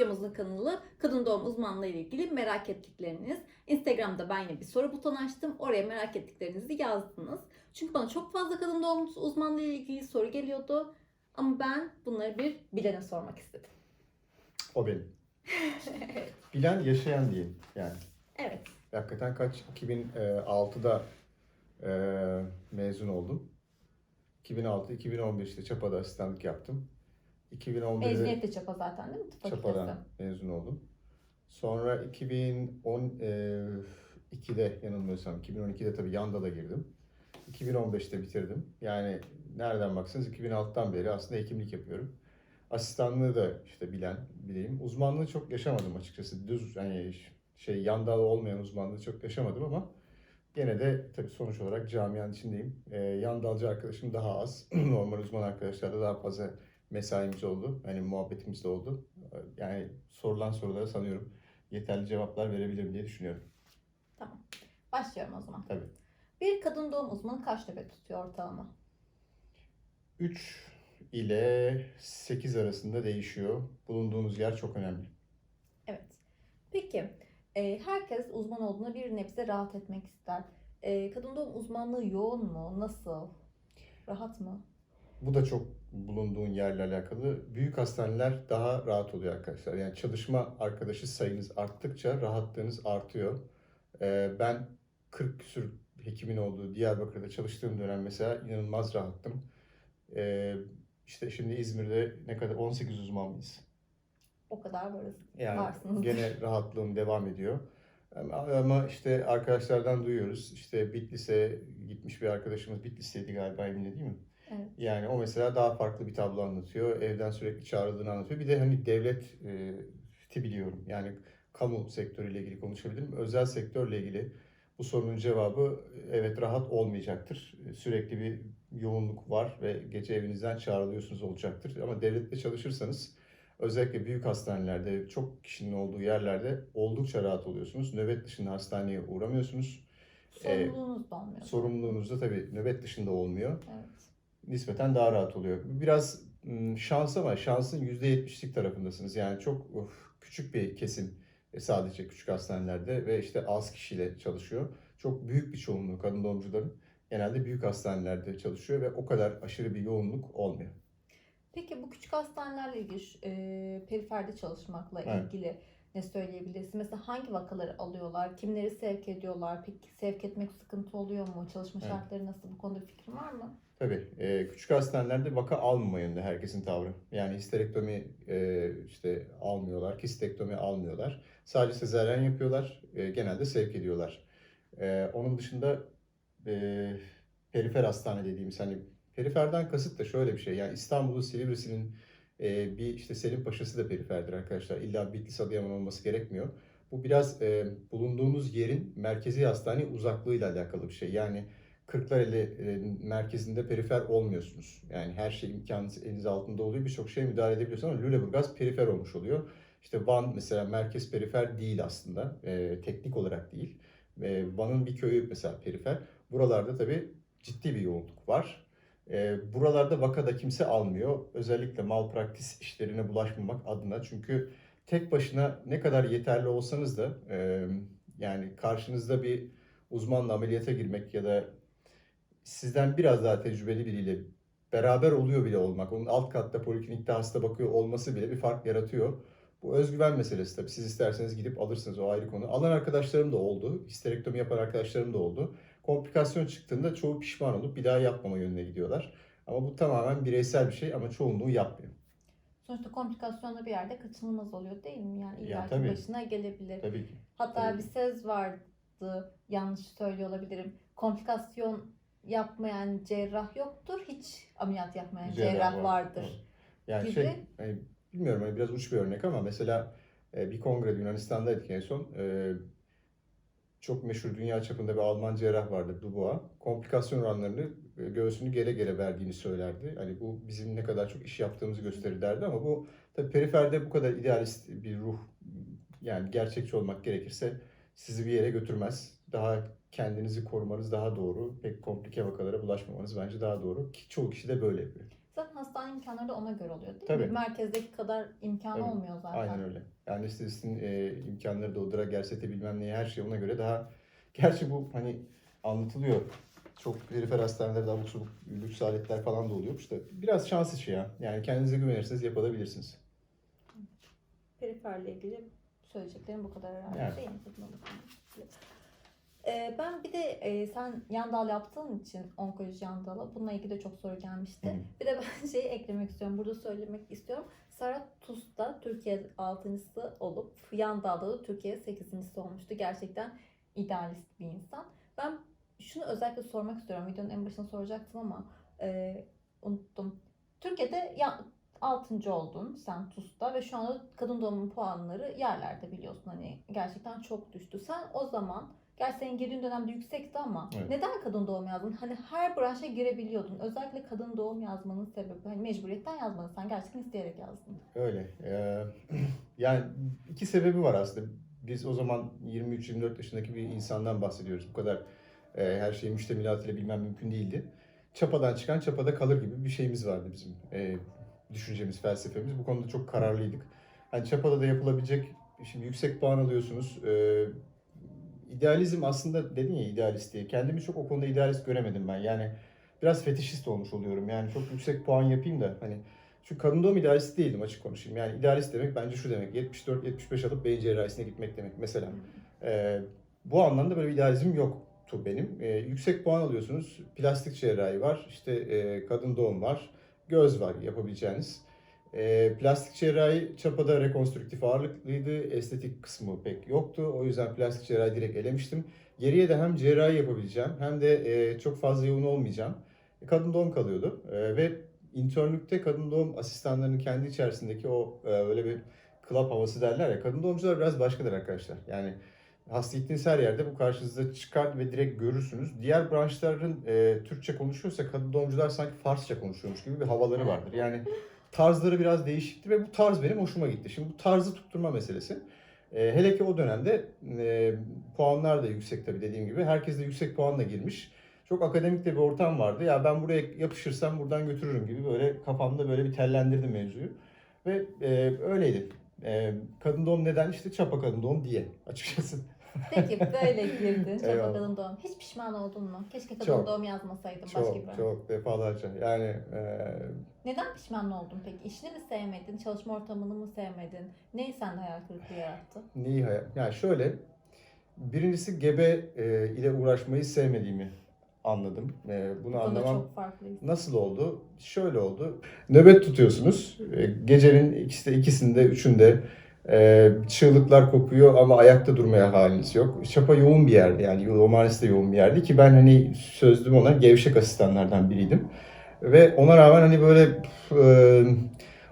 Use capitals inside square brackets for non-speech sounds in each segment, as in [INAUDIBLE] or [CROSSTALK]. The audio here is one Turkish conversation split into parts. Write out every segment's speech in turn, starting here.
videomuzun kanalı kadın doğum uzmanlığı ile ilgili merak ettikleriniz. Instagram'da ben yine bir soru butonu açtım. Oraya merak ettiklerinizi yazdınız. Çünkü bana çok fazla kadın doğum uzmanlığı ile ilgili soru geliyordu. Ama ben bunları bir bilene sormak istedim. O benim. [LAUGHS] Bilen yaşayan diyeyim yani. Evet. Hakikaten kaç? 2006'da e, mezun oldum. 2006-2015'te Çapa'da asistanlık yaptım. 2011'de Mezuniyet de çapa zaten değil mi? Tıp fakültesi. Çapa'dan mezun oldum. Sonra 2012'de yanılmıyorsam 2012'de tabii Yandal'a girdim. 2015'te bitirdim. Yani nereden baksanız 2006'dan beri aslında hekimlik yapıyorum. Asistanlığı da işte bilen, bileyim. Uzmanlığı çok yaşamadım açıkçası. Düz yani şey Yandal olmayan uzmanlığı çok yaşamadım ama gene de tabii sonuç olarak camianın içindeyim. Ee, Yandalcı arkadaşım daha az. [CLEARS THROAT] Normal uzman arkadaşlarda daha fazla mesaimiz oldu. Hani muhabbetimiz de oldu. Yani sorulan sorulara sanıyorum yeterli cevaplar verebilirim diye düşünüyorum. Başlıyorum o zaman. Tabii. Bir kadın doğum uzmanı kaç nöbet tutuyor ortalama? 3 ile 8 arasında değişiyor. Bulunduğunuz yer çok önemli. Evet. Peki, e, herkes uzman olduğuna bir nebze rahat etmek ister. E, kadın doğum uzmanlığı yoğun mu? Nasıl? Rahat mı? Bu da çok bulunduğun yerle alakalı. Büyük hastaneler daha rahat oluyor arkadaşlar. Yani çalışma arkadaşı sayınız arttıkça rahatlığınız artıyor. Ee, ben 40 küsür hekimin olduğu Diyarbakır'da çalıştığım dönem mesela inanılmaz rahattım. Ee, işte şimdi İzmir'de ne kadar 18 uzman mıyız? O kadar böyle Yani varsınız. gene rahatlığım devam ediyor. Ama, işte arkadaşlardan duyuyoruz. İşte Bitlis'e gitmiş bir arkadaşımız Bitlis'teydi galiba Emine değil mi? Evet. Yani o mesela daha farklı bir tablo anlatıyor. Evden sürekli çağrıldığını anlatıyor. Bir de hani devlet e, biliyorum. Yani kamu sektörüyle ilgili konuşabilirim. Özel sektörle ilgili bu sorunun cevabı evet rahat olmayacaktır. Sürekli bir yoğunluk var ve gece evinizden çağrılıyorsunuz olacaktır. Ama devlette çalışırsanız özellikle büyük hastanelerde, çok kişinin olduğu yerlerde oldukça rahat oluyorsunuz. Nöbet dışında hastaneye uğramıyorsunuz. Sorumluluğunuz da olmuyor. Sorumluluğunuz da tabii nöbet dışında olmuyor Evet. Nispeten daha rahat oluyor. Biraz şans ama şansın %70'lik tarafındasınız. Yani çok uf, küçük bir kesim e, sadece küçük hastanelerde ve işte az kişiyle çalışıyor. Çok büyük bir çoğunluğu kadın doğumcuların genelde büyük hastanelerde çalışıyor ve o kadar aşırı bir yoğunluk olmuyor. Peki bu küçük hastanelerle ilgili, e, periferde çalışmakla Evet. ilgili ne söyleyebilirsin? Mesela hangi vakaları alıyorlar? Kimleri sevk ediyorlar? Peki sevk etmek sıkıntı oluyor mu? Çalışma Evet. şartları nasıl? Bu konuda bir fikrin var mı? Tabii e, küçük hastanelerde vaka almama yönünde herkesin tavrı. Yani histerektomi e, işte almıyorlar, kistektomi almıyorlar. Sadece sezaryen yapıyorlar, e, genelde sevk ediyorlar. E, onun dışında e, perifer hastane dediğimiz hani periferden kasıt da şöyle bir şey. Yani İstanbul'un Silivri'sinin e, bir işte Selim Paşa'sı da periferdir arkadaşlar. İlla Bitlis Adıyaman olması gerekmiyor. Bu biraz e, bulunduğunuz yerin merkezi hastane uzaklığıyla alakalı bir şey. Yani Kırklareli e, merkezinde perifer olmuyorsunuz. Yani her şey imkanınız eliniz altında oluyor. Birçok şeye müdahale edebiliyorsunuz ama Lüleburgaz perifer olmuş oluyor. İşte Van mesela merkez perifer değil aslında. E, teknik olarak değil. E, Van'ın bir köyü mesela perifer. Buralarda tabii ciddi bir yoğunluk var. E, buralarda vakada kimse almıyor. Özellikle malpraktis işlerine bulaşmamak adına. Çünkü tek başına ne kadar yeterli olsanız da e, yani karşınızda bir uzmanla ameliyata girmek ya da sizden biraz daha tecrübeli biriyle beraber oluyor bile olmak, onun alt katta poliklinikte hasta bakıyor olması bile bir fark yaratıyor. Bu özgüven meselesi tabii. Siz isterseniz gidip alırsınız o ayrı konu. Alan arkadaşlarım da oldu. Histerektomi yapan arkadaşlarım da oldu. Komplikasyon çıktığında çoğu pişman olup bir daha yapmama yönüne gidiyorlar. Ama bu tamamen bireysel bir şey ama çoğunluğu yapmıyor. Sonuçta komplikasyonda bir yerde kaçınılmaz oluyor değil mi? Yani Ya, illa tabii. başına gelebilir. Tabii ki. Hatta tabii. bir söz vardı, yanlış söylüyor olabilirim. Komplikasyon yapmayan cerrah yoktur, hiç ameliyat yapmayan cerrah, var. vardır. Evet. Yani gibi. şey, hani bilmiyorum hani biraz uç bir örnek ama mesela e, bir kongrede Yunanistan'daydık en son. E, çok meşhur dünya çapında bir Alman cerrah vardı Dubois. Komplikasyon oranlarını e, göğsünü gere gere verdiğini söylerdi. Hani bu bizim ne kadar çok iş yaptığımızı gösterir derdi ama bu tabii periferde bu kadar idealist bir ruh yani gerçekçi olmak gerekirse sizi bir yere götürmez. Daha kendinizi korumanız daha doğru. Pek komplike vakalara bulaşmamanız bence daha doğru. Ki çoğu kişi de böyle yapıyor. Zaten hastane imkanları da ona göre oluyor değil Tabii. mi? Merkezdeki kadar imkanı Tabii. olmuyor zaten. Aynen öyle. Yani anestezistin e, imkanları drag ersete bilmem neye her şey ona göre daha gerçi bu hani anlatılıyor. Çok perifer hastanelerde abuk subuk lüks aletler falan da oluyormuş da biraz şans işi ya. Yani kendinize güvenirseniz yapabilirsiniz. Periferle ilgili söyleyeceklerim bu kadar herhalde. Değil mi? Ee, ben bir de e, sen yan dal yaptığın için onkoloji yan dalı bununla ilgili de çok soru gelmişti. Hı. Bir de ben [LAUGHS] şeyi eklemek istiyorum. Burada söylemek istiyorum. Tuz da Türkiye 6.sı olup yan dalda da Türkiye 8.si olmuştu. Gerçekten idealist bir insan. Ben şunu özellikle sormak istiyorum. Videonun en başına soracaktım ama e, unuttum. Türkiye'de ya, 6. oldun sen TUS'ta ve şu anda kadın doğumun puanları yerlerde biliyorsun. Hani gerçekten çok düştü. Sen o zaman Gerçi senin girdiğin dönemde yüksekti ama Evet. neden kadın doğum yazdın? Hani her branşa girebiliyordun. Özellikle kadın doğum yazmanın sebebi hani mecburiyetten yazmadın. Sen gerçekten isteyerek yazdın. Öyle. Ee, [CLEARS THROAT] yani iki sebebi var aslında. Biz o zaman 23-24 yaşındaki bir insandan bahsediyoruz. Bu kadar e, her şeyi müştemilatıyla bilmem mümkün değildi. Çapadan çıkan çapada kalır gibi bir şeyimiz vardı bizim. E, düşüncemiz, felsefemiz. Bu konuda çok kararlıydık. Hani çapada da yapılabilecek, şimdi yüksek puan alıyorsunuz. E, idealizm aslında dedin ya idealist diye. Kendimi çok o konuda idealist göremedim ben. Yani biraz fetişist olmuş oluyorum. Yani çok yüksek puan yapayım da hani çünkü kadın doğum idealist değildim açık konuşayım. Yani idealist demek bence şu demek. 74-75 alıp beyin cerrahisine gitmek demek mesela. Ee, bu anlamda böyle bir idealizm yoktu benim. Ee, yüksek puan alıyorsunuz. Plastik cerrahi var. işte e, kadın doğum var. Göz var yapabileceğiniz. Ee, plastik cerrahi çapada rekonstrüktif ağırlıklıydı. Estetik kısmı pek yoktu. O yüzden plastik cerrahi direkt elemiştim. Geriye de hem cerrahi yapabileceğim hem de e, çok fazla yoğun olmayacağım. Kadın doğum kalıyordu. E, ve internlükte kadın doğum asistanlarının kendi içerisindeki o e, öyle bir club havası derler ya. Kadın doğumcular biraz başkadır arkadaşlar. Yani hasta gittiğiniz her yerde bu karşınıza çıkar ve direkt görürsünüz. Diğer branşların e, Türkçe konuşuyorsa kadın doğumcular sanki Farsça konuşuyormuş gibi bir havaları vardır. Yani tarzları biraz değişikti ve bu tarz benim hoşuma gitti. Şimdi bu tarzı tutturma meselesi. E, hele ki o dönemde e, puanlar da yüksek tabii dediğim gibi. Herkes de yüksek puanla girmiş. Çok akademik de bir ortam vardı. Ya ben buraya yapışırsam buradan götürürüm gibi böyle kafamda böyle bir tellendirdim mevzuyu. Ve e, öyleydi. E, kadın doğum neden? İşte çapa kadın doğum diye açıkçası. [LAUGHS] Peki böyle girdin. Çapa Eyvallah. kadın doğum. Hiç pişman oldun mu? Keşke kadın Çok. doğum yazmasaydım başka bir Çok çok defalarca. Yani e, Neden pişman oldun peki? İşini mi sevmedin? Çalışma ortamını mı sevmedin? Neyi sende hayal kırıklığı yarattı? neyi hayal? Yani şöyle birincisi gebe e, ile uğraşmayı sevmediğimi anladım. E, bunu Bu konuda anlamam çok farklıyız. Nasıl oldu? Şöyle oldu. Nöbet tutuyorsunuz. E, Gecenin ikisi de, ikisinde, üçünde e, çığlıklar kopuyor ama ayakta durmaya haliniz yok. Çapa yoğun bir yerdi yani yoğumanesi de yoğun bir yerdi ki ben hani sözlüm ona gevşek asistanlardan biriydim. Ve ona rağmen hani böyle e,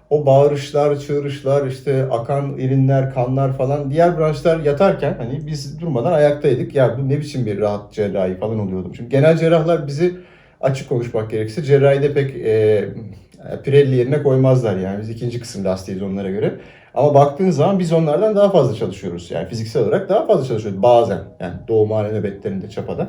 o bağırışlar, çığırışlar, işte akan irinler, kanlar falan diğer branşlar yatarken hani biz durmadan ayaktaydık. Ya bu ne biçim bir rahat cerrahi falan oluyordum. Şimdi genel cerrahlar bizi açık konuşmak gerekirse cerrahide pek e, Pirelli yerine koymazlar yani. Biz ikinci kısım lastiğiz onlara göre. Ama baktığın zaman biz onlardan daha fazla çalışıyoruz. Yani fiziksel olarak daha fazla çalışıyoruz bazen. Yani doğumhane nöbetlerinde çapada.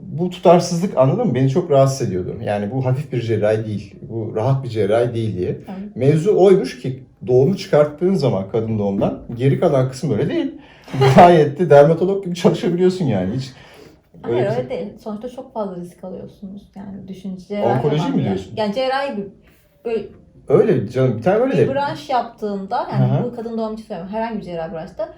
Bu tutarsızlık anladın mı? Beni çok rahatsız ediyordu. Yani bu hafif bir cerrahi değil. Bu rahat bir cerrahi değil diye. Evet. Mevzu oymuş ki doğumu çıkarttığın zaman kadın doğumdan geri kalan kısım öyle değil. [LAUGHS] Gayet de dermatolog gibi çalışabiliyorsun yani. Hiç Hayır bir- öyle değil. Sonuçta çok fazla risk alıyorsunuz. Yani düşünce cerrahi Onkoloji mi diyorsun? Yani cerrahi bir böyle Öyle canım bir tane öyle bir de. branş yaptığında yani hı. bu kadın doğum için söylüyorum. Herhangi bir cerrahi branşta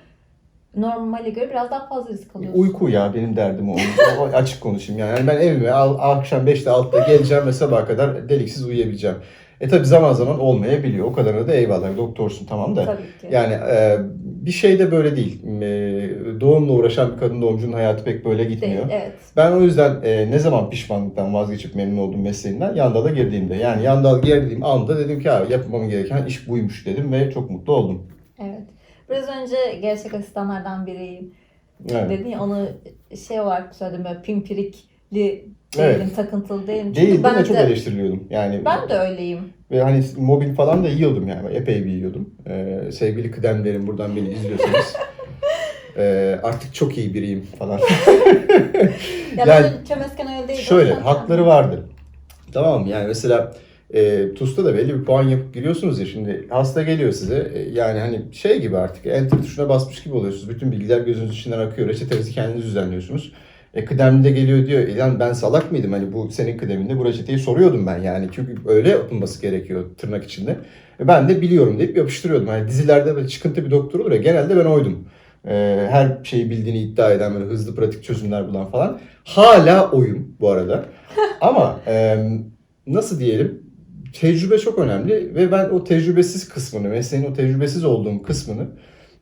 normale göre biraz daha fazla risk alıyorsun. Uyku ya benim derdim o. O açık konuşayım yani. Yani ben evime al, akşam 5'te 6'da geleceğim ve sabaha kadar deliksiz uyuyabileceğim. E tabi zaman zaman olmayabiliyor. O kadarına da eyvallah. Doktorsun tamam da. Tabii ki. Yani e, bir şey de böyle değil. E, doğumla uğraşan bir kadın doğumcunun hayatı pek böyle gitmiyor. Değil, evet. Ben o yüzden e, ne zaman pişmanlıktan vazgeçip memnun oldum mesleğimden Yandal'a girdiğimde. Yani Yandal girdiğim anda dedim ki abi yapmam gereken iş buymuş dedim ve çok mutlu oldum. Evet. Biraz önce gerçek asistanlardan biriyim. Evet. Dedin ya onu şey olarak söyledim böyle pimpirikli Evet. değilim, takıntılı değilim. Çünkü Değil, ben de çok eleştiriliyordum. Yani ben de öyleyim. Ve hani mobbing falan da yiyordum yani. Epey bir yiyordum. Ee, sevgili kıdemlerim buradan beni izliyorsanız. [LAUGHS] ee, artık çok iyi biriyim falan. Ya [LAUGHS] Yani ben çömezken öyle değildim. Şöyle hakları vardı. Tamam mı? Yani mesela E, TUS'ta da belli bir puan yapıp giriyorsunuz ya şimdi hasta geliyor size e, yani hani şey gibi artık enter tuşuna basmış gibi oluyorsunuz. Bütün bilgiler gözünüzün içinden akıyor. Reçetenizi kendiniz düzenliyorsunuz. E, kıdemli de geliyor diyor. İlan ben salak mıydım hani bu senin kıdeminde bu reçeteyi soruyordum ben yani. Çünkü öyle yapılması gerekiyor tırnak içinde. E, ben de biliyorum deyip yapıştırıyordum. Hani dizilerde böyle çıkıntı bir doktor olur ya genelde ben oydum. E, her şeyi bildiğini iddia eden böyle hızlı pratik çözümler bulan falan. Hala oyum bu arada. [LAUGHS] Ama e, nasıl diyelim tecrübe çok önemli ve ben o tecrübesiz kısmını, mesleğin o tecrübesiz olduğum kısmını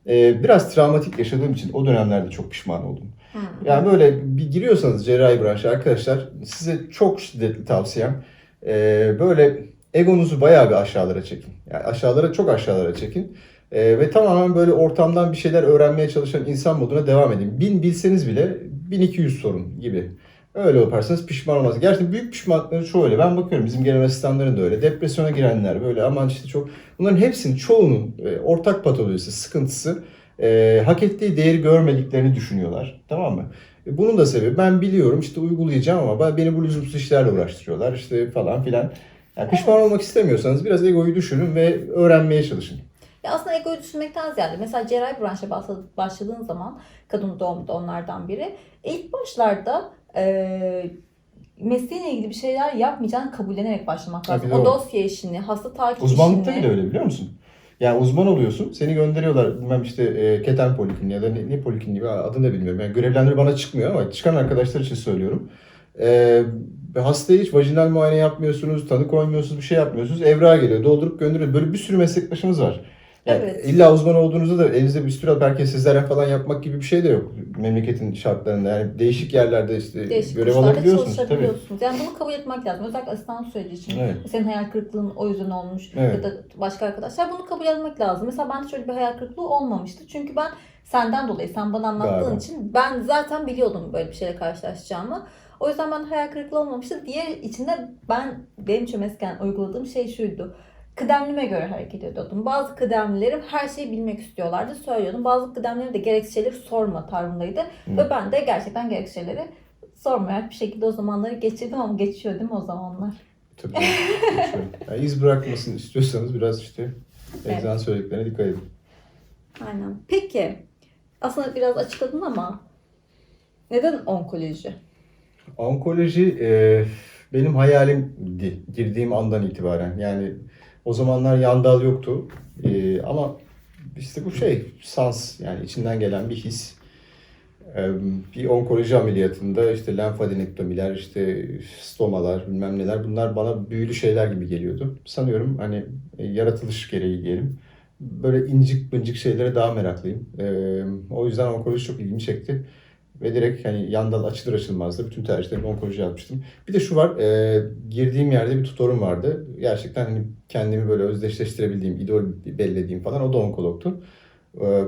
e, biraz travmatik yaşadığım için o dönemlerde çok pişman oldum. Hı. Yani böyle bir giriyorsanız cerrahi branşa arkadaşlar size çok şiddetli tavsiyem e, böyle egonuzu bayağı bir aşağılara çekin. Yani aşağılara çok aşağılara çekin. E, ve tamamen böyle ortamdan bir şeyler öğrenmeye çalışan insan moduna devam edin. Bin bilseniz bile 1200 sorun gibi. Öyle yaparsanız pişman olmaz. Gerçekten büyük pişmanlıkları çoğu öyle. Ben bakıyorum bizim genel asistanların da öyle. Depresyona girenler böyle aman işte çok. Bunların hepsinin çoğunun e, ortak patolojisi, sıkıntısı e, hak ettiği değeri görmediklerini düşünüyorlar. Tamam mı? E, Bunun da sebebi ben biliyorum işte uygulayacağım ama ben- beni bu lüzumsuz işlerle uğraştırıyorlar işte falan filan. Yani pişman olmak istemiyorsanız biraz egoyu düşünün ve öğrenmeye çalışın. Ya aslında egoyu düşünmekten ziyade mesela cerrahi branşa başla- başladığın zaman kadın doğumda onlardan biri ilk başlarda e, mesleğinle ilgili bir şeyler yapmayacağını kabullenerek başlamak lazım. de O dosya işini, hasta takip Uzmanlıkta işini. bile öyle biliyor musun? Yani uzman oluyorsun, seni gönderiyorlar bilmem işte e, keten polikliniği ya da ne, ne polikliniği adını da bilmiyorum. Yani görevlendirme bana çıkmıyor ama çıkan arkadaşlar için söylüyorum. E, hastaya hiç vajinal muayene yapmıyorsunuz, tanı koymuyorsunuz, bir şey yapmıyorsunuz. Evrağa geliyor, doldurup gönderiyor. Böyle bir sürü meslektaşımız var. Yani Evet. illa uzman olduğunuzda da elinizde bir sürü belki sizlerden falan yapmak gibi bir şey de yok memleketin şartlarında. Yani değişik yerlerde işte Değişik görev alabiliyorsunuz. Tabii. çalışabiliyorsunuz. Yani bunu kabul etmek lazım. Özellikle asistan süreci için. Evet. Senin hayal kırıklığın o yüzden olmuş Evet. ya da başka arkadaşlar bunu kabul etmek lazım. Mesela bende şöyle bir hayal kırıklığı olmamıştı. Çünkü ben senden dolayı sen bana anlattığın Galiba. için ben zaten biliyordum böyle bir şeyle karşılaşacağımı. O yüzden ben hayal kırıklığı olmamıştı. Diğer içinde ben benim çömezken uyguladığım şey şuydu. Kıdemlime göre hareket ediyordum. Bazı kıdemlilerim her şeyi bilmek istiyorlardı. Söylüyordum. Bazı kıdemlilerim de gereksiz şeyleri sorma tarzındaydı. Ve ben de gerçekten gereksiz şeyleri sormayarak bir şekilde o zamanları geçirdim ama geçiyor değil mi o zamanlar? Tabii. Yani iz bırakmasını istiyorsanız biraz işte Beyza'nın söylediklerine dikkat edin. Aynen. Peki aslında biraz açıkladın ama neden onkoloji? Onkoloji e, benim hayalimdi girdiğim andan itibaren. Yani o zamanlar yan dal yoktu. E, ama işte bu şey sans yani içinden gelen bir his. E, bir onkoloji ameliyatında işte lenfadenektomiler, işte stomalar, bilmem neler bunlar bana büyülü şeyler gibi geliyordu. Sanıyorum hani e, yaratılış gereği diyelim. Böyle incik bıncık şeylere daha meraklıyım. E, o yüzden onkoloji çok ilgimi çekti. Ve direkt hani yandan açılır açılmaz da bütün tercihlerimi onkoloji yapmıştım. Bir de şu var, e, girdiğim yerde bir tutorum vardı. Gerçekten hani kendimi böyle özdeşleştirebildiğim, idol bellediğim falan o da onkologtu. E,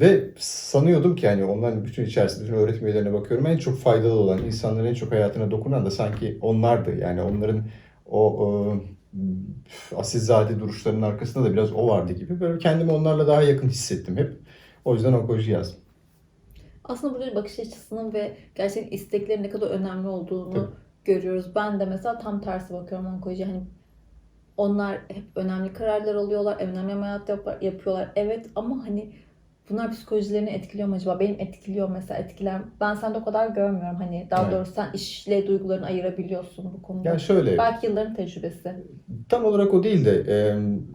ve sanıyordum ki hani onların bütün içerisinde bütün öğretim üyelerine bakıyorum en çok faydalı olan, insanların en çok hayatına dokunan da sanki onlardı. Yani onların o e, asilzade duruşlarının arkasında da biraz o vardı gibi. Böyle kendimi onlarla daha yakın hissettim hep. O yüzden onkoloji yazdım. Aslında burada bakış açısının ve gerçekten isteklerin ne kadar önemli olduğunu Tabii. görüyoruz. Ben de mesela tam tersi bakıyorum onkoloji. Hani onlar hep önemli kararlar alıyorlar, önemli ameliyat yap- yapıyorlar. Evet ama hani bunlar psikolojilerini etkiliyor mu acaba? Benim etkiliyor mesela etkiler. Ben sende o kadar görmüyorum. Hani daha Evet. doğrusu sen işle duygularını ayırabiliyorsun bu konuda. Yani şöyle, Belki yılların tecrübesi. tam olarak o değil de e,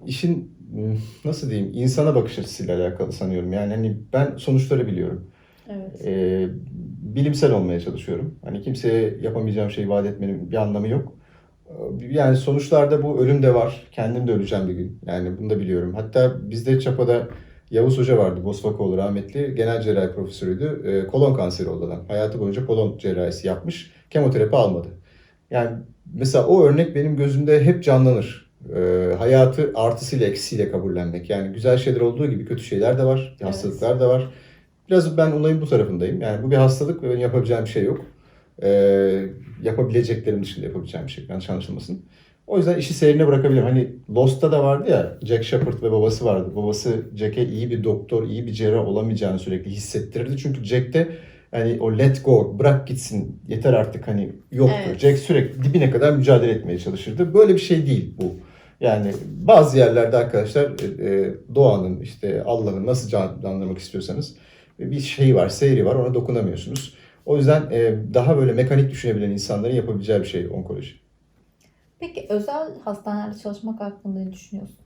işin m, nasıl diyeyim insana bakış açısıyla alakalı sanıyorum. Yani hani ben sonuçları biliyorum. Evet. E, bilimsel olmaya çalışıyorum. Hani kimseye yapamayacağım şeyi vaat etmenin bir anlamı yok. E, Yani sonuçlarda bu ölüm de var. Kendim de öleceğim bir gün. Yani bunu da biliyorum. Hatta bizde Çapa'da Yavuz Hoca vardı, Bosfakoğlu rahmetli. Genel cerrahi profesörüydü. E, kolon kanseri oldu adam. Hayatı boyunca kolon cerrahisi yapmış. Kemoterapi almadı. Yani mesela o örnek benim gözümde hep canlanır. E, hayatı artısıyla eksisiyle kabullenmek. Yani güzel şeyler olduğu gibi kötü şeyler de var. Evet. Hastalıklar da var. Biraz ben olayın bu tarafındayım. Yani bu bir hastalık ve benim yapabileceğim bir şey yok. E, yapabileceklerim dışında yapabileceğim bir şey. Yanlış anlaşılmasın. O yüzden işi seyrine bırakabilirim. Hani Lost'ta da vardı ya Jack Shepard ve babası vardı. Babası Jack'e iyi bir doktor, iyi bir cerrah olamayacağını sürekli hissettirirdi. Çünkü Jack'te hani o let go, bırak gitsin, yeter artık hani yoktur. Evet. Jack sürekli dibine kadar mücadele etmeye çalışırdı. Böyle bir şey değil bu. Yani bazı yerlerde arkadaşlar e, e, doğanın işte Allah'ın nasıl canlandırmak istiyorsanız bir şey var, seyri var ona dokunamıyorsunuz. O yüzden e, daha böyle mekanik düşünebilen insanların yapabileceği bir şey onkoloji. Peki özel hastanelerde çalışmak hakkında ne düşünüyorsun?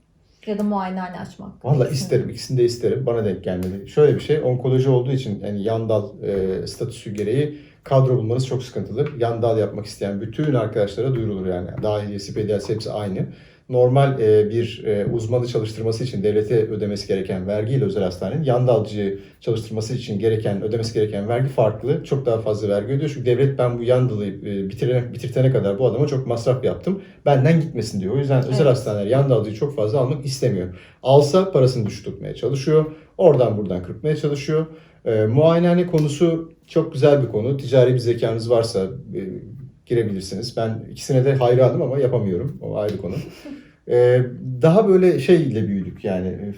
Ya da muayenehane açmak. Valla isterim, ikisini de isterim. Bana denk gelmedi. Şöyle bir şey, onkoloji olduğu için yani yan dal e, statüsü gereği kadro bulmanız çok sıkıntılı. Yan dal yapmak isteyen bütün arkadaşlara duyurulur yani. Dahiliyesi, pediatrisi hepsi aynı. Normal e, bir e, uzmanı çalıştırması için devlete ödemesi gereken vergiyle özel hastanenin yan dalcıyı çalıştırması için gereken, ödemesi gereken vergi farklı. Çok daha fazla vergi ödüyor. Çünkü devlet ben bu yan dalı e, bitirene, bitirtene kadar bu adama çok masraf yaptım. Benden gitmesin diyor. O yüzden özel Evet. hastaneler yan dalcıyı çok fazla almak istemiyor. Alsa parasını düşük tutmaya çalışıyor. Oradan buradan kırpmaya çalışıyor. E, muayenehane konusu çok güzel bir konu. Ticari bir zekanız varsa e, girebilirsiniz. Ben ikisine de hayranım ama yapamıyorum. O ayrı konu. [LAUGHS] E, daha böyle şeyle büyüdük yani. E,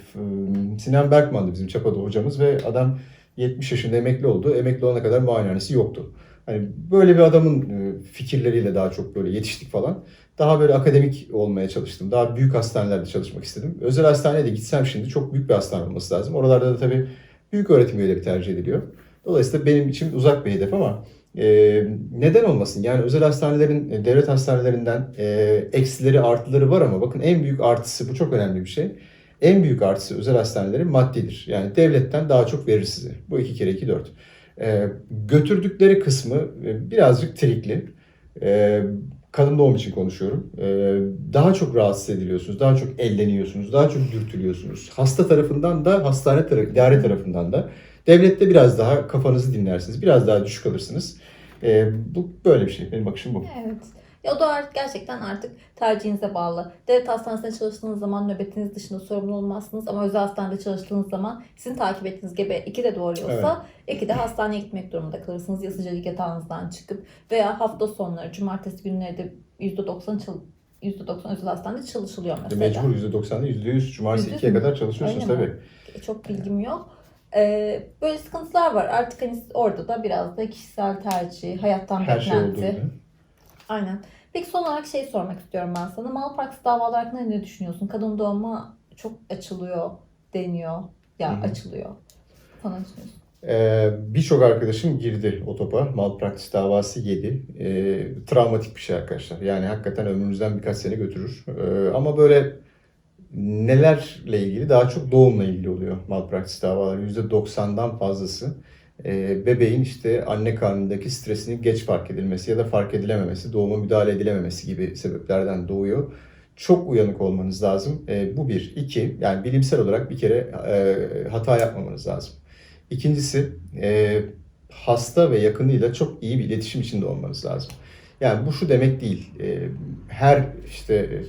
Sinan Berkman'dı bizim Çapa'da hocamız ve adam 70 yaşında emekli oldu. Emekli olana kadar muayenehanesi yoktu. Hani böyle bir adamın e, fikirleriyle daha çok böyle yetiştik falan. Daha böyle akademik olmaya çalıştım. Daha büyük hastanelerde çalışmak istedim. Özel hastaneye de gitsem şimdi çok büyük bir hastane olması lazım. Oralarda da tabii büyük öğretim üyeleri tercih ediliyor. Dolayısıyla benim için uzak bir hedef ama e, neden olmasın? Yani özel hastanelerin, e, devlet hastanelerinden e, eksileri, artıları var ama bakın en büyük artısı, bu çok önemli bir şey. En büyük artısı özel hastanelerin maddidir. Yani devletten daha çok verir size. Bu iki kere iki dört. E, götürdükleri kısmı e, birazcık trikli. E, kadın doğum için konuşuyorum. E, daha çok rahatsız ediliyorsunuz, daha çok elleniyorsunuz, daha çok dürtülüyorsunuz. Hasta tarafından da, hastane tarafı, idare tarafından da. Devlette biraz daha kafanızı dinlersiniz, biraz daha düşük alırsınız. E, bu böyle bir şey. Benim bakışım bu. Evet. Ya da artık gerçekten artık tercihinize bağlı. Devlet hastanesinde çalıştığınız zaman nöbetiniz dışında sorumlu olmazsınız ama özel hastanede çalıştığınız zaman sizin takip ettiğiniz gebe iki de doğuruyorsa iki de hastaneye gitmek durumunda kalırsınız. Ya sıcacık yatağınızdan çıkıp veya hafta sonları, cumartesi günleri de %90 çal- %90 özel hastanede çalışılıyor mesela. Mecbur %90'da %100 cumartesi Yüzde 2'ye mi? kadar çalışıyorsunuz tabii. Çok bilgim yok. Ee, böyle sıkıntılar var. Artık hani orada da biraz da kişisel tercih, hayattan Her şey beklenti. gibi. Aynen. Peki son olarak şey sormak istiyorum ben sana. Malpraktis davalar hakkında ne düşünüyorsun? Kadın doğuma çok açılıyor deniyor. Ya Hı hı. açılıyor. Falan düşünüyorsun. Ee, Birçok arkadaşım girdi o topa. Malpraktis davası yedi. Ee, travmatik bir şey arkadaşlar. Yani hakikaten ömrünüzden birkaç sene götürür. Ee, ama böyle nelerle ilgili? Daha çok doğumla ilgili oluyor malpraktis davaları. %90'dan fazlası. Ee, bebeğin işte anne karnındaki stresinin geç fark edilmesi ya da fark edilememesi, doğuma müdahale edilememesi gibi sebeplerden doğuyor. Çok uyanık olmanız lazım. Ee, bu bir. iki yani bilimsel olarak bir kere e, hata yapmamanız lazım. İkincisi e, hasta ve yakınıyla çok iyi bir iletişim içinde olmanız lazım. Yani bu şu demek değil. E, her işte e,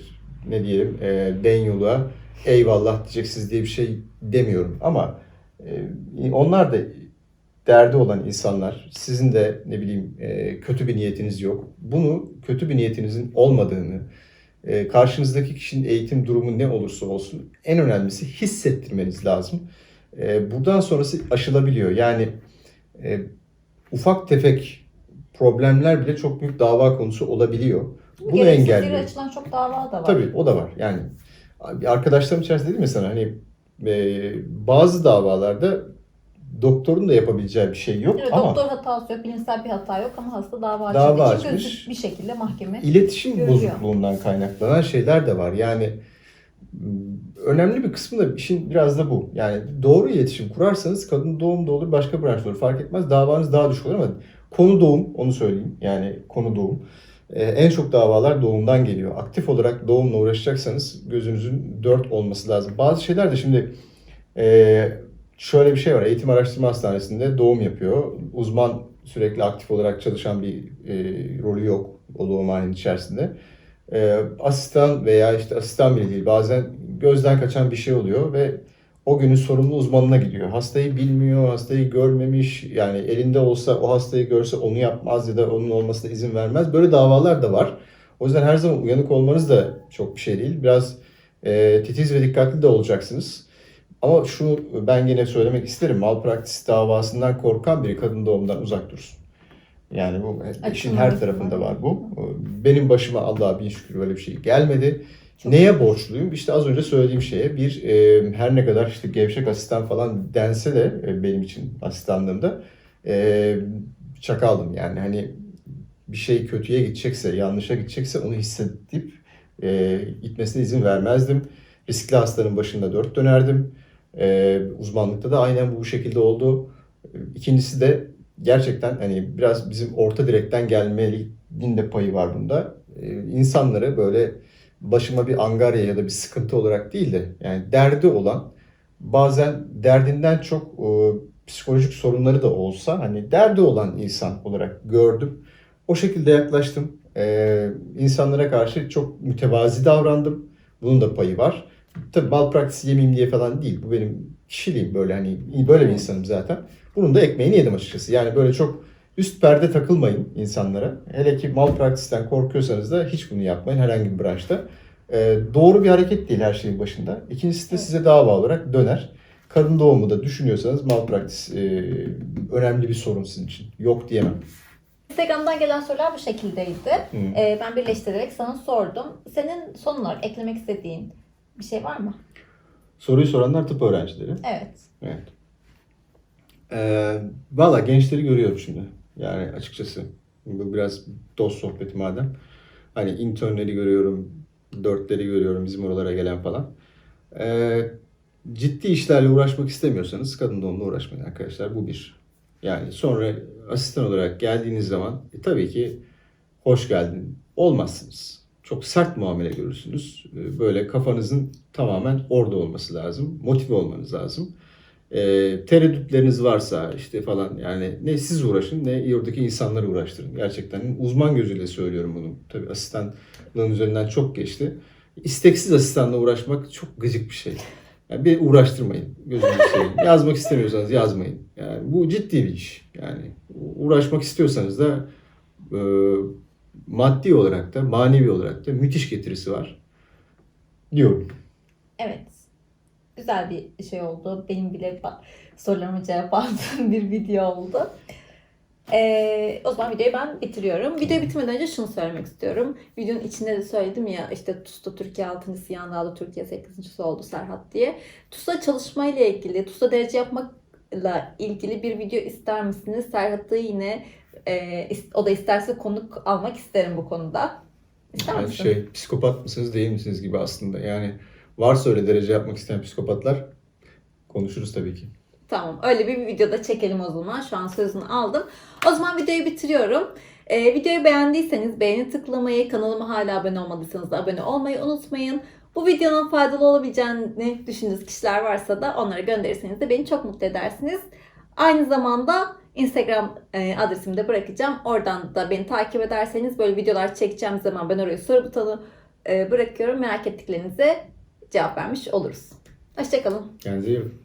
ne diyelim e, ben yola eyvallah diyeceksiniz diye bir şey demiyorum. Ama e, onlar da derdi olan insanlar. Sizin de ne bileyim e, kötü bir niyetiniz yok. Bunu kötü bir niyetinizin olmadığını, e, karşınızdaki kişinin eğitim durumu ne olursa olsun en önemlisi hissettirmeniz lazım. E, buradan sonrası aşılabiliyor. Yani e, ufak tefek problemler bile çok büyük dava konusu olabiliyor. Bunu Gereksiz engelliyor. açılan çok dava da var. Tabii o da var. Yani arkadaşlarım içerisinde dedim ya sana hani e, bazı davalarda doktorun da yapabileceği bir şey yok Evet, ama doktor hatası yok, bilimsel bir hata yok ama hasta dava, Dava açmış. gözü bir şekilde mahkeme. iletişim Görüyor. bozukluğundan kaynaklanan şeyler de var. Yani m, önemli bir kısmı da işin biraz da bu. Yani doğru iletişim kurarsanız kadın doğum da olur, başka branş da olur fark etmez. Davanız daha düşük olur ama konu doğum, onu söyleyeyim. Yani konu doğum. Ee, en çok davalar doğumdan geliyor. Aktif olarak doğumla uğraşacaksanız gözünüzün dört olması lazım. Bazı şeyler de şimdi e, şöyle bir şey var. Eğitim Araştırma Hastanesi'nde doğum yapıyor. Uzman sürekli aktif olarak çalışan bir e, rolü yok o doğumhanenin içerisinde. E, asistan veya işte asistan bile değil bazen gözden kaçan bir şey oluyor ve o günün sorumlu uzmanına gidiyor. Hastayı bilmiyor, hastayı görmemiş. Yani elinde olsa o hastayı görse onu yapmaz ya da onun olmasına izin vermez. Böyle davalar da var. O yüzden her zaman uyanık olmanız da çok bir şey değil. Biraz e, titiz ve dikkatli de olacaksınız. Ama şunu ben yine söylemek isterim. Malpraktis davasından korkan biri kadın doğumdan uzak dursun. Yani bu işin her tarafında var. bu. Benim başıma Allah'a bin şükür böyle bir şey gelmedi. Çok Neye borçluyum? İşte az önce söylediğim şeye bir e, her ne kadar işte gevşek asistan falan dense de e, benim için asistanlığımda e, çakaldım yani hani bir şey kötüye gidecekse, yanlışa gidecekse onu hissedip e, gitmesine izin vermezdim. Riskli hastanın başında dört dönerdim. E, uzmanlıkta da aynen bu şekilde oldu. İkincisi de gerçekten hani biraz bizim orta direkten gelmenin de payı var bunda. E, insanları böyle başıma bir angarya ya da bir sıkıntı olarak değil de yani derdi olan bazen derdinden çok e, psikolojik sorunları da olsa hani derdi olan insan olarak gördüm. O şekilde yaklaştım. E, insanlara karşı çok mütevazi davrandım. Bunun da payı var. Tabii bal praktisi yemeyeyim diye falan değil. Bu benim kişiliğim böyle hani böyle bir insanım zaten. Bunun da ekmeğini yedim açıkçası. Yani böyle çok üst perde takılmayın insanlara. Hele ki mal praktisten korkuyorsanız da hiç bunu yapmayın herhangi bir branşta. Ee, doğru bir hareket değil her şeyin başında. İkincisi de size dava olarak döner. Kadın doğumu da düşünüyorsanız malpraktis e, önemli bir sorun sizin için. Yok diyemem. Instagram'dan gelen sorular bu şekildeydi. Ee, ben birleştirerek sana sordum. Senin son olarak eklemek istediğin bir şey var mı? Soruyu soranlar tıp öğrencileri. Evet. Evet. Ee, Valla gençleri görüyorum şimdi. Yani açıkçası. Bu biraz dost sohbeti madem. Hani internleri görüyorum, dörtleri görüyorum bizim oralara gelen falan. Ee, ciddi işlerle uğraşmak istemiyorsanız kadın doğumla uğraşmayın arkadaşlar. Bu bir. Yani sonra asistan olarak geldiğiniz zaman e, tabii ki hoş geldin olmazsınız. Çok sert muamele görürsünüz. Ee, Böyle kafanızın tamamen orada olması lazım. Motive olmanız lazım. E, tereddütleriniz varsa işte falan yani ne siz uğraşın ne oradaki insanları uğraştırın. Gerçekten uzman gözüyle söylüyorum bunu. Tabii asistanlığın üzerinden çok geçti. İsteksiz asistanla uğraşmak çok gıcık bir şey. Yani bir uğraştırmayın. Gözünüzü seveyim. [LAUGHS] Yazmak istemiyorsanız yazmayın. Yani bu ciddi bir iş. Yani uğraşmak istiyorsanız da e, maddi olarak da manevi olarak da müthiş getirisi var. Diyorum. Evet. Güzel bir şey oldu. Benim bile sorularıma cevap [LAUGHS] aldığım bir video oldu. Ee, o zaman videoyu ben bitiriyorum. Videoyu bitirmeden önce şunu söylemek istiyorum. Videonun içinde de söyledim ya işte TUS'ta Türkiye 6. Yan Dağ'da Türkiye 8. oldu Serhat diye. TUS'a çalışmayla ilgili, TUS'a derece yapmakla ilgili bir video ister misiniz? Serhat'ı yine e, o da isterse konuk almak isterim bu konuda. İster Yani misin? şey psikopat mısınız değil misiniz gibi aslında. Yani varsa öyle derece yapmak isteyen psikopatlar konuşuruz tabii ki. Tamam öyle bir videoda çekelim o zaman. Şu an sözünü aldım. O zaman videoyu bitiriyorum. Ee, videoyu beğendiyseniz beğeni tıklamayı, kanalıma hala abone olmadıysanız da abone olmayı unutmayın. Bu videonun faydalı olabileceğini düşündüğünüz kişiler varsa da onlara gönderirseniz de beni çok mutlu edersiniz. Aynı zamanda Instagram e, adresimi de bırakacağım. Oradan da beni takip ederseniz böyle videolar çekeceğim zaman ben oraya soru butonu e, bırakıyorum. Merak ettiklerinize cevap vermiş oluruz. Hoşçakalın. Kendinize iyi bakın.